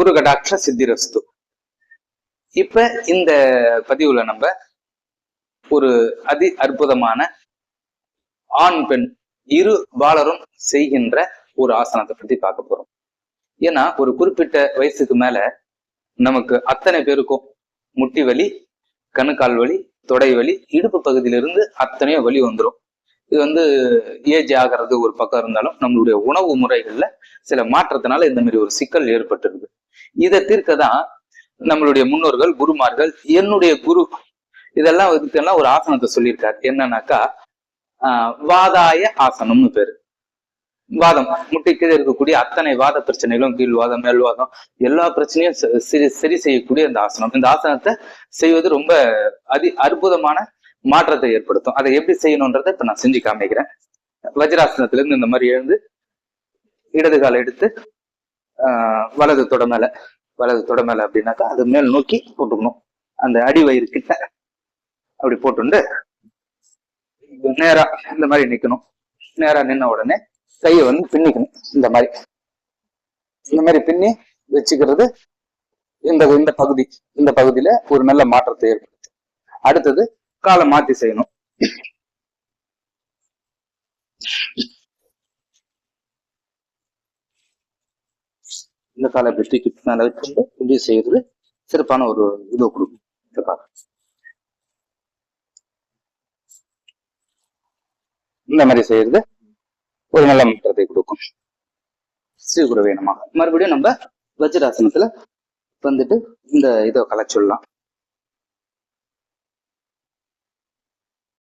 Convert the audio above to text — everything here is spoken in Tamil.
குரு கடாட்ச சித்திரஸ்து. இப்ப இந்த பதிவுல நம்ம ஒரு அதி அற்புதமான ஆண் பெண் இரு பாலரும் செய்கின்ற ஒரு ஆசனத்தை பத்தி பார்க்க போறோம். ஏன்னா ஒரு குறிப்பிட்ட வயசுக்கு மேல நமக்கு அத்தனை பேருக்கும் முட்டி வலி கணுக்கால் வலி தொடை வலி இடுப்பு பகுதியிலிருந்து அத்தனையோ வலி வந்துடும் இது வந்து ஏஜ் ஆகிறது ஒரு பக்கம் இருந்தாலும் நம்மளுடைய உணவு முறைகள்ல சில மாற்றத்தினால இந்த மாதிரி ஒரு சிக்கல் ஏற்பட்டிருக்கு. இதை தீர்க்க தான் நம்மளுடைய முன்னோர்கள் குருமார்கள் என்னுடைய குரு இதெல்லாம் இதுக்கெல்லாம் ஒரு ஆசனத்தை சொல்லியிருக்காரு. என்னன்னாக்கா ஆஹ் வாதாய ஆசனம்னு பேரு. வாதம் முட்டி கீழே இருக்கக்கூடிய அத்தனை வாத பிரச்சனைகளும் கீழ்வாதம் மேல்வாதம் எல்லா பிரச்சனையும் சரி சரி செய்யக்கூடிய இந்த ஆசனம். இந்த ஆசனத்தை செய்வது ரொம்ப அதி அற்புதமான மாற்றத்தை ஏற்படுத்தும். அதை எப்படி செய்யணுன்றதை இப்ப நான் செஞ்சு காமிக்கிறேன். வஜ்ராசனத்துல இருந்து இந்த மாதிரி எழுந்து இடது காலை எடுத்து வலது தொட மேல வலது தொட மேல அப்படின்னாக்கா அது மேல் நோக்கி போட்டுக்கணும். அந்த அடி வயிறு கிட்ட அப்படி போட்டுண்டு நேரா இந்த மாதிரி நிக்கணும். நேரா நின்ன உடனே கையை வந்து பின்னிக்கணும். இந்த மாதிரி. இந்த மாதிரி பின்னி வச்சுக்கிறது இந்த இந்த பகுதி. இந்த பகுதியில ஒரு நல்ல மாற்றத்தை ஏற்படுத்தும். அடுத்தது காலை மாத்தி செய்யணும். இந்த காலை இப்படி தூக்கி மேல வச்சுட்டு இப்படி செய்யறது சிறப்பான ஒரு இது கொடுக்கும். இந்த காலை இந்த மாதிரி செய்யறது ஒரு நல்ல முற்றத்தை கொடுக்கும். ஸ்ரீ குருவே நமக மறுபடியும் நம்ம வஜ்ராசனத்துல வந்துட்டு இந்த இதை கலைச்சுடலாம்